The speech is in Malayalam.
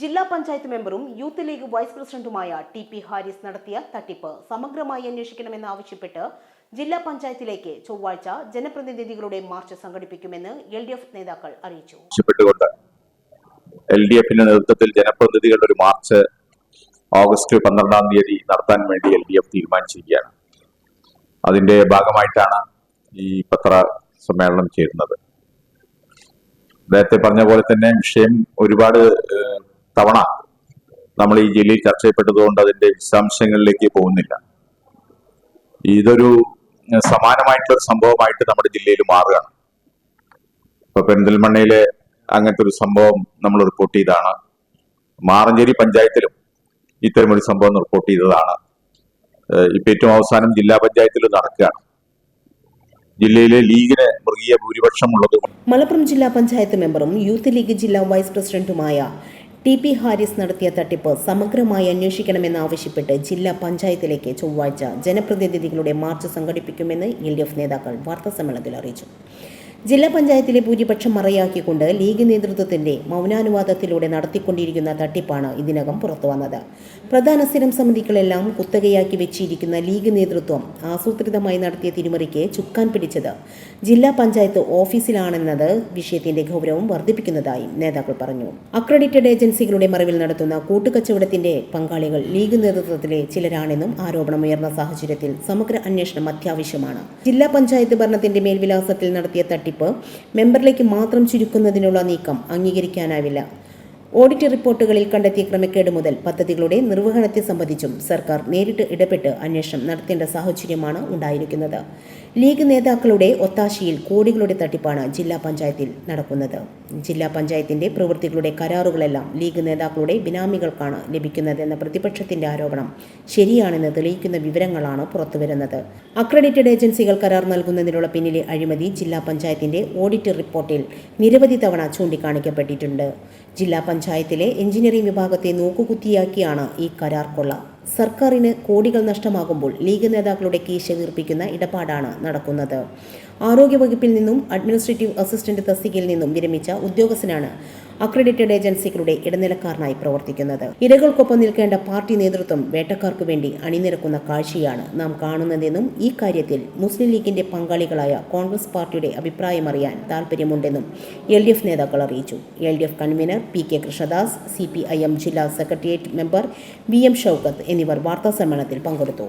ജില്ലാ പഞ്ചായത്ത് മെമ്പറും യൂത്ത് ലീഗ് വൈസ് പ്രസിഡന്റുമായ ടി പി ഹാരിസ് നടത്തിയ തട്ടിപ്പ് സമഗ്രമായി അന്വേഷിക്കണമെന്നാവശ്യപ്പെട്ട് ജില്ലാ പഞ്ചായത്തിലേക്ക് ചൊവ്വാഴ്ച ജനപ്രതിനിധികളുടെ മാർച്ച് സംഘടിപ്പിക്കുമെന്ന് എൽ ഡി എഫ് നേതാക്കൾ അറിയിച്ചു. എൽ ഡി എഫിന്റെ നേതൃത്വത്തിൽ ജനപ്രതിനിധികളുടെ ഒരു മാർച്ച് ഓഗസ്റ്റ് പന്ത്രണ്ടാം തീയതി നടത്താൻ വേണ്ടി എൽ ഡി എഫ് തീരുമാനിച്ചിരിക്കുകയാണ്. അതിന്റെ ഭാഗമായിട്ടാണ് ഈ പത്ര സമ്മേളനം ചേരുന്നത്. നേരത്തെ പറഞ്ഞ പോലെ തന്നെ വിഷയം ഒരുപാട് തവണ നമ്മൾ ഈ ജില്ലയിൽ ചർച്ച ചെയ്യപ്പെട്ടതുകൊണ്ട് അതിന്റെ വിശദാംശങ്ങളിലേക്ക് പോകുന്നില്ല. ഇതൊരു സമാനമായിട്ടുള്ള സംഭവമായിട്ട് നമ്മുടെ ജില്ലയിൽ മാറുകയാണ്. ഇപ്പൊ പെരിന്തൽമണ്ണയിലെ അങ്ങനത്തെ ഒരു സംഭവം നമ്മൾ റിപ്പോർട്ട് ചെയ്തതാണ്. മാറഞ്ചേരി പഞ്ചായത്തിലും ഇത്തരമൊരു സംഭവം റിപ്പോർട്ട് ചെയ്തതാണ്. ഇപ്പൊ ഏറ്റവും അവസാനം ജില്ലാ പഞ്ചായത്തിൽ നടക്കുകയാണ്. ജില്ലയിലെ ലീഗിന് മൃഗീയ ഭൂരിപക്ഷം ഉള്ളത് മലപ്പുറം ജില്ലാ പഞ്ചായത്ത് മെമ്പറും യൂത്ത് ലീഗ് ജില്ലാ വൈസ് പ്രസിഡന്റുമായ ടി പി ഹാരിസ് നടത്തിയ തട്ടിപ്പ് സമഗ്രമായി അന്വേഷിക്കണമെന്നാവശ്യപ്പെട്ട് ജില്ലാ പഞ്ചായത്തിലേക്ക് ചൊവ്വാഴ്ച ജനപ്രതിനിധികളുടെ മാർച്ച് സംഘടിപ്പിക്കുമെന്ന് എൽ ഡി എഫ് നേതാക്കൾ വാർത്താസമ്മേളനത്തിൽ അറിയിച്ചു. ജില്ലാ പഞ്ചായത്തിലെ ഭൂരിപക്ഷം മറയാക്കിക്കൊണ്ട് ലീഗ് നേതൃത്വത്തിന്റെ മൗനാനുവാദത്തിലൂടെ നടത്തിക്കൊണ്ടിരിക്കുന്ന തട്ടിപ്പാണ് ഇതിനകം പുറത്തുവന്നത് പ്രധാന സ്ഥിരം സമിതികളെല്ലാം കുത്തകയാക്കി വെച്ചിരിക്കുന്ന ലീഗ് നേതൃത്വം ആസൂത്രിതമായി നടത്തിയ തിരിമറിക്ക് ചുക്കാൻ പിടിച്ചത് ജില്ലാ പഞ്ചായത്ത് ഓഫീസിലാണെന്നത് വിഷയത്തിന്റെ ഗൗരവം വർദ്ധിപ്പിക്കുന്നതായും നേതാക്കൾ പറഞ്ഞു. അക്രഡിറ്റഡ് ഏജൻസികളുടെ മറവിൽ നടത്തുന്ന കൂട്ടുകച്ചവടത്തിന്റെ പങ്കാളികൾ ലീഗ് നേതൃത്വത്തിലെ ചിലരാണെന്നും ആരോപണമുയർന്ന സാഹചര്യത്തിൽ സമഗ്ര അന്വേഷണം അത്യാവശ്യമാണ്. ജില്ലാ പഞ്ചായത്ത് ഭരണത്തിന്റെ മേൽവിലാസത്തിൽ നടത്തിയ തട്ടിപ്പ്. മെമ്പറിലേക്ക് മാത്രം ചുരുക്കുന്നതിനുള്ള നീക്കം അംഗീകരിക്കാനാവില്ല. ഓഡിറ്റ് റിപ്പോർട്ടുകളിൽ കണ്ടെത്തിയ ക്രമക്കേട് മുതൽ പദ്ധതികളുടെ നിർവഹണത്തെ സംബന്ധിച്ചും സർക്കാർ നേരിട്ട് ഇടപെട്ട് അന്വേഷണം നടത്തേണ്ട സാഹചര്യമാണ് ഉണ്ടായിരിക്കുന്നത്. ലീഗ് നേതാക്കളുടെ ഒത്താശയിൽ കോടികളുടെ തട്ടിപ്പാണ് ജില്ലാ പഞ്ചായത്തിൽ നടക്കുന്നത്. ജില്ലാ പഞ്ചായത്തിന്റെ പ്രവൃത്തികളുടെ കരാറുകളെല്ലാം ലീഗ് നേതാക്കളുടെ ബിനാമികൾക്കാണ് ലഭിക്കുന്നതെന്ന പ്രതിപക്ഷത്തിന്റെ ആരോപണം ശരിയാണെന്ന് തെളിയിക്കുന്ന വിവരങ്ങളാണ് പുറത്തുവരുന്നത്. അക്രഡിറ്റഡ് ഏജൻസികൾ കരാർ നൽകുന്നതിനുള്ള പിന്നിലെ അഴിമതി ജില്ലാ പഞ്ചായത്തിന്റെ ഓഡിറ്റ് റിപ്പോർട്ടിൽ നിരവധി തവണ ചൂണ്ടിക്കാണിക്കപ്പെട്ടിട്ടുണ്ട്. ജില്ലാ പഞ്ചായത്തിലെ എഞ്ചിനീയറിംഗ് വിഭാഗത്തെ നോക്കുകുത്തിയാക്കിയാണ് ഈ കരാർ കൊള്ള. സർക്കാരിന് കോടികൾ നഷ്ടമാകുമ്പോൾ ലീഗ് നേതാക്കളുടെ കീശ വീർപ്പിക്കുന്ന ഇടപാടാണ് നടക്കുന്നത്. ആരോഗ്യവകുപ്പിൽ നിന്നും അഡ്മിനിസ്ട്രേറ്റീവ് അസിസ്റ്റന്റ് തസ്തികയിൽ നിന്നും വിരമിച്ച ഉദ്യോഗസ്ഥനാണ് അക്രഡിറ്റഡ് ഏജൻസികളുടെ ഇടനിലക്കാരനായി പ്രവർത്തിക്കുന്നത്. ഇരകൾക്കൊപ്പം നിൽക്കേണ്ട പാർട്ടി നേതൃത്വം വേട്ടക്കാർക്കു വേണ്ടി അണിനിരക്കുന്ന കാഴ്ചയാണ് നാം കാണുന്നതെന്നും ഈ കാര്യത്തിൽ മുസ്ലിം ലീഗിന്റെ പങ്കാളികളായ കോൺഗ്രസ് പാർട്ടിയുടെ അഭിപ്രായം അറിയാൻ താൽപ്പര്യമുണ്ടെന്നും എൽ ഡി എഫ് നേതാക്കൾ അറിയിച്ചു. L D F convener P K Krishnadas C P I M ജില്ലാ secretariat member V M Shoukath എന്നിവർ വാർത്താ സമ്മേളനത്തിൽ പങ്കെടുത്തു.